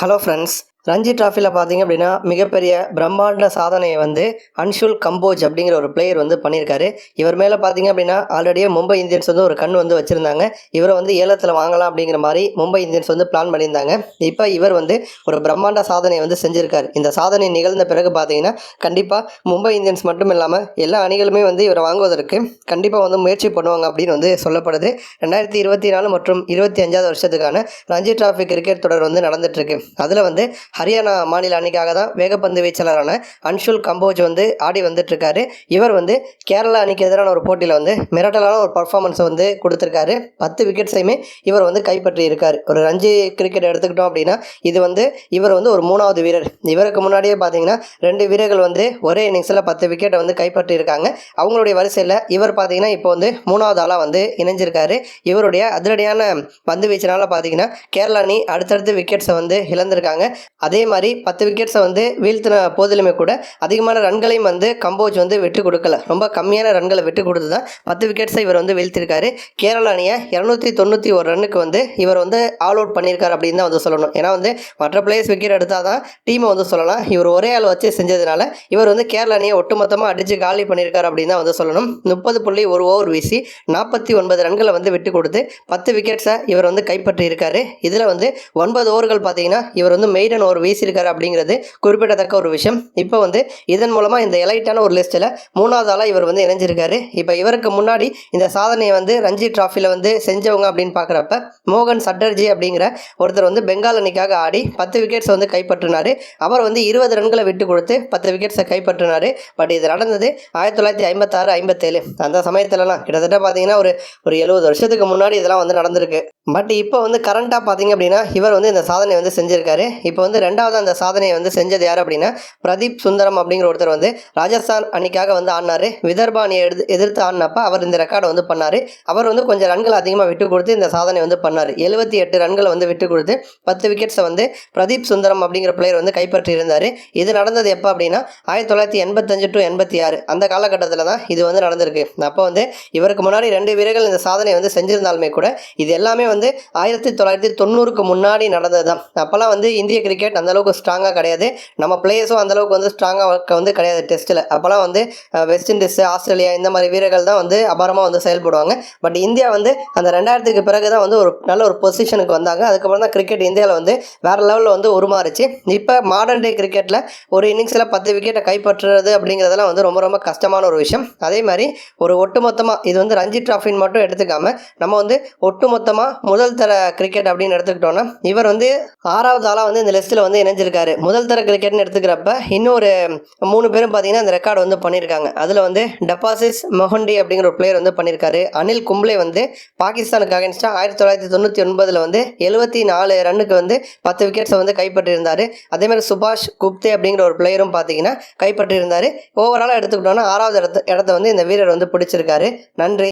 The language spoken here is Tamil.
ஹலோ ஃப்ரெண்ட்ஸ் ரஞ்சி டிராஃபியில் பார்த்தீங்க அப்படின்னா மிகப்பெரிய பிரம்மாண்ட சாதனையை வந்து அன்ஷுல் கம்போஜ் அப்படிங்கிற ஒரு பிளேயர் வந்து பண்ணியிருக்காரு. இவர் மேலே பார்த்தீங்க அப்படின்னா ஆல்ரெடியே மும்பை இந்தியன்ஸ் வந்து ஒரு கண் வந்து வச்சுருந்தாங்க. இவரை வந்து ஏலத்தில் வாங்கலாம் அப்படிங்கிற மாதிரி மும்பை இந்தியன்ஸ் வந்து பிளான் பண்ணியிருந்தாங்க. இப்போ இவர் வந்து ஒரு பிரம்மாண்ட சாதனையை வந்து செஞ்சுருக்காரு. இந்த சாதனை நிகழ்ந்த பிறகு பார்த்தீங்கன்னா கண்டிப்பாக மும்பை இந்தியன்ஸ் மட்டும் இல்லாமல் எல்லா அணிகளுமே வந்து இவரை வாங்குவதற்கு கண்டிப்பாக வந்து முயற்சி பண்ணுவாங்க அப்படின்னு வந்து சொல்லப்படுது. ரெண்டாயிரத்தி இருபத்தி நாலு மற்றும் இருபத்தி அஞ்சாவது வருஷத்துக்கான ரஞ்சி டிராஃபி கிரிக்கெட் தொடர் வந்து நடந்துட்டுருக்கு அதில் வந்து ஹரியானா மாநில அணிக்காக தான் வேகப்பந்து வீச்சாளரான அன்ஷுல் கம்போஜ் வந்து ஆடி வந்துட்டுருக்காரு. இவர் வந்து கேரளா அணிக்கு எதிரான ஒரு போட்டியில் வந்து மிரட்டலான ஒரு பர்ஃபார்மன்ஸை வந்து கொடுத்துருக்காரு. பத்து விக்கெட்ஸையுமே இவர் வந்து கைப்பற்றி இருக்கார் ஒரு ரஞ்சி கிரிக்கெட் எடுத்துக்கிட்டோம் அப்படின்னா இது வந்து இவர் வந்து ஒரு மூணாவது வீரர். இவருக்கு முன்னாடியே பார்த்தீங்கன்னா ரெண்டு வீரர்கள் வந்து ஒரே இன்னிங்ஸில் பத்து விக்கெட்டை வந்து கைப்பற்றி இருக்காங்க அவங்களுடைய வரிசையில் இவர் பார்த்தீங்கன்னா இப்போ வந்து மூணாவது ஆளாக வந்து இணைஞ்சிருக்காரு. இவருடைய அதிரடியான பந்து வீச்சினால பார்த்தீங்கன்னா கேரளா அணி அடுத்தடுத்து விக்கெட்ஸை வந்து இழந்திருக்காங்க. அதே மாதிரி பத்து விக்கெட்ஸை வந்து வீழ்த்தின போதிலுமே கூட அதிகமான ரன்களையும் வந்து கம்போஜ் வந்து விட்டு கொடுக்கல. ரொம்ப கம்மியான ரன்களை விட்டு கொடுத்து தான் பத்து விக்கெட்ஸை இவர் வந்து வீழ்த்திருக்காரு. கேரள அணியை இரநூத்தி தொண்ணூற்றி ஒரு ரன்னுக்கு வந்து இவர் வந்து ஆல் அவுட் பண்ணியிருக்காரு அப்படின்னு தான் வந்து சொல்லணும். ஏன்னா வந்து மற்ற பிளேயர்ஸ் விக்கெட் எடுத்தால் தான் டீமை வந்து சொல்லலாம். இவர் ஒரே ஆள் வச்சு செஞ்சதுனால இவர் வந்து கேரள அணியை ஒட்டுமொத்தமாக அடித்து காலி பண்ணியிருக்காரு அப்படின்னு தான் வந்து சொல்லணும். முப்பது புள்ளி ஒரு ஓவர் வீசி நாற்பத்தி ஒன்பது ரன்களை வந்து விட்டு கொடுத்து பத்து விக்கெட்ஸை இவர் வந்து கைப்பற்றியிருக்காரு. இதில் வந்து ஒன்பது ஓவர்கள் பார்த்தீங்கன்னா இவர் வந்து மெய்டன் அவர் வீசியிருக்காரு அப்படிங்கிறது குறிப்பிடத்தக்க ஒரு விஷயம். இப்போ வந்து இதன் மூலமாக இந்த எலைட்டான ஒரு லிஸ்ட்டில் மூணாவது ஆளாக இவர் வந்து இணைஞ்சிருக்காரு. இப்போ இவருக்கு முன்னாடி இந்த சாதனையை வந்து ரஞ்சி டிராஃபியில் வந்து செஞ்சவங்க அப்படின்னு பார்க்குறப்ப மோகன் சட்டர்ஜி அப்படிங்கிற ஒருத்தர் வந்து பெங்கால் அணிக்காக ஆடி பத்து விக்கெட்ஸ் வந்து கைப்பற்றினார். அவர் வந்து இருபது ரன்களை விட்டு கொடுத்து பத்து விக்கெட்ஸை கைப்பற்றினார். பட் இது நடந்தது ஆயிரத்தி தொள்ளாயிரத்தி ஐம்பத்தாறு ஐம்பத்தேழு. அந்த சமயத்துலலாம் கிட்டத்தட்ட பார்த்தீங்கன்னா ஒரு ஒரு எழுபது வருஷத்துக்கு முன்னாடி இதெல்லாம் வந்து நடந்திருக்கு. பட் இப்போ வந்து கரண்ட்டாக பார்த்தீங்க அப்படின்னா இவர் வந்து இந்த சாதனை வந்து செஞ்சுருக்காரு. இப்போ வந்து ரெண்டாவது அந்த சாதனையை வந்து செஞ்சது யார் அப்படின்னா பிரதீப் சுந்தரம் அப்படிங்கிற ஒருத்தர் வந்து ராஜஸ்தான் அணிக்காக வந்து ஆடினார். விதர்பா அணியை எடுத்து எதிர்த்து ஆடினப்ப அவர் இந்த ரெக்கார்டை வந்து பண்ணார். அவர் வந்து கொஞ்சம் ரன்கள் அதிகமாக விட்டு கொடுத்து இந்த சாதனை வந்து பண்ணார். எழுபத்தி எட்டு ரன்களை வந்து விட்டு கொடுத்து பத்து விக்கெட்ஸை வந்து பிரதீப் சுந்தரம் அப்படிங்கிற பிளேயர் வந்து கைப்பற்றி இருந்தார். இது நடந்தது எப்போ அப்படின்னா ஆயிரத்தி தொள்ளாயிரத்தி எண்பத்தஞ்சு டு எண்பத்தி ஆறு. அந்த காலகட்டத்தில் தான் இது வந்து நடந்திருக்கு. அப்போ வந்து இவருக்கு முன்னாடி ரெண்டு வீரர்கள் இந்த சாதனை வந்து செஞ்சிருந்தாலுமே கூட இது எல்லாமே வந்து ஆயிரத்தி தொள்ளாயிரத்தி தொண்ணூறுக்கு முன்னாடி நடந்தது தான் அப்போல்லாம் வந்து இந்திய கிரிக்கெட் அந்தளவுக்கு ஸ்ட்ராங்காக கிடையாது. நம்ம பிளேயர்ஸும் அந்தளவுக்கு வந்து ஸ்ட்ராங்காக வந்து கிடையாது டெஸ்ட்டில் அப்போல்லாம் வந்து வெஸ்ட் இண்டீஸ் ஆஸ்திரேலியா இந்த மாதிரி வீரர்கள் தான் வந்து அபாரமாக வந்து செயல்படுவாங்க. பட் இந்தியா வந்து அந்த ரெண்டாயிரத்துக்கு பிறகு தான் வந்து ஒரு நல்ல ஒரு பொசிஷனுக்கு வந்தாங்க. அதுக்கப்புறம் தான் கிரிக்கெட் இந்தியாவில் வந்து வேறு லெவலில் வந்து உருமாறுச்சு. இப்போ மாடர்ன் டே கிரிக்கெட்டில் ஒரு இன்னிங்ஸில் பத்து விக்கெட்டை கைப்பற்றுறது அப்படிங்கிறதெல்லாம் வந்து ரொம்ப ரொம்ப கஷ்டமான ஒரு விஷயம். அதே மாதிரி ஒரு ஒட்டுமொத்தமாக இது வந்து ரஞ்சி ட்ராஃபின்னு மட்டும் எடுத்துக்காமல் நம்ம வந்து ஒட்டுமொத்தமாக முதல் தர கிரிக்கெட் அப்படின்னு எடுத்துக்கிட்டோன்னா இவர் வந்து ஆறாவது ஆளாக வந்து இந்த லிஸ்ட்டில் வந்து இணைஞ்சிருக்காரு. முதல் தர கிரிக்கெட்னு எடுத்துக்கிறப்ப இன்னொரு மூணு பேரும் பார்த்தீங்கன்னா இந்த ரெக்கார்டு வந்து பண்ணியிருக்காங்க அதில் வந்து டெபாசிஸ் மொஹண்டி அப்படிங்கிற ஒரு பிளேயர் வந்து பண்ணியிருக்காரு அனில் கும்ப்ளே வந்து பாகிஸ்தானுக்கு அகேன்ஸ்டாக ஆயிரத்தி தொள்ளாயிரத்தி தொண்ணூற்றி ஒன்பதில் வந்து எழுபத்தி நாலு ரன்னுக்கு வந்து பத்து விக்கெட்ஸை வந்து கைப்பற்றியிருந்தார். அதேமாதிரி சுபாஷ் குப்தே அப்படிங்கிற ஒரு பிளேயரும் பார்த்தீங்கன்னா கைப்பற்றியிருந்தார். ஓவராலாக எடுத்துக்கிட்டோன்னா ஆறாவது இடத்த இடத்த வந்து இந்த வீரர் வந்து பிடிச்சிருக்காரு. நன்றி.